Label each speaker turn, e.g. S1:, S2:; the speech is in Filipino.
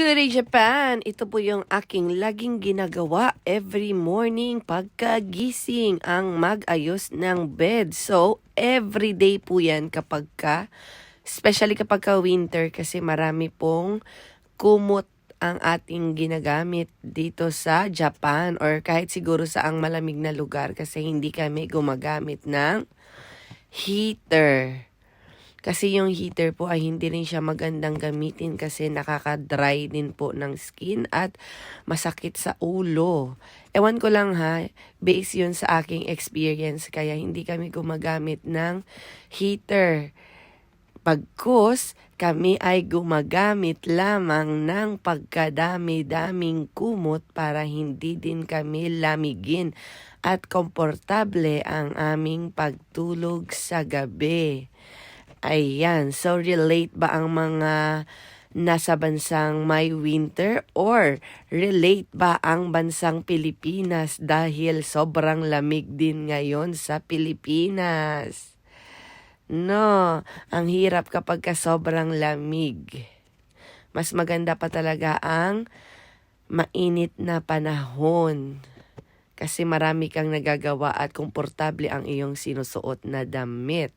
S1: Kuri Japan, ito po yung aking laging ginagawa every morning pagkagising ang mag-ayos ng bed. So, every day po yan kapag ka, especially kapag ka winter kasi marami pong kumot ang ating ginagamit dito sa Japan or kahit siguro sa ang malamig na lugar kasi hindi kami gumagamit ng heater. Kasi yung heater po ay hindi rin siya magandang gamitin kasi nakaka-dry din po ng skin at masakit sa ulo. Ewan ko lang ha, based yun sa aking experience kaya hindi kami gumagamit ng heater. Pagkus, kami ay gumagamit lamang ng pagkadami-daming kumot para hindi din kami lamigin at komportable ang aming pagtulog sa gabi. Ayan, so relate ba ang mga nasa bansang may winter or relate ba ang bansang Pilipinas dahil sobrang lamig din ngayon sa Pilipinas? No, ang hirap kapag ka sobrang lamig. Mas maganda pa talaga ang mainit na panahon. Kasi marami kang nagagawa at komportable ang iyong sinusuot na damit.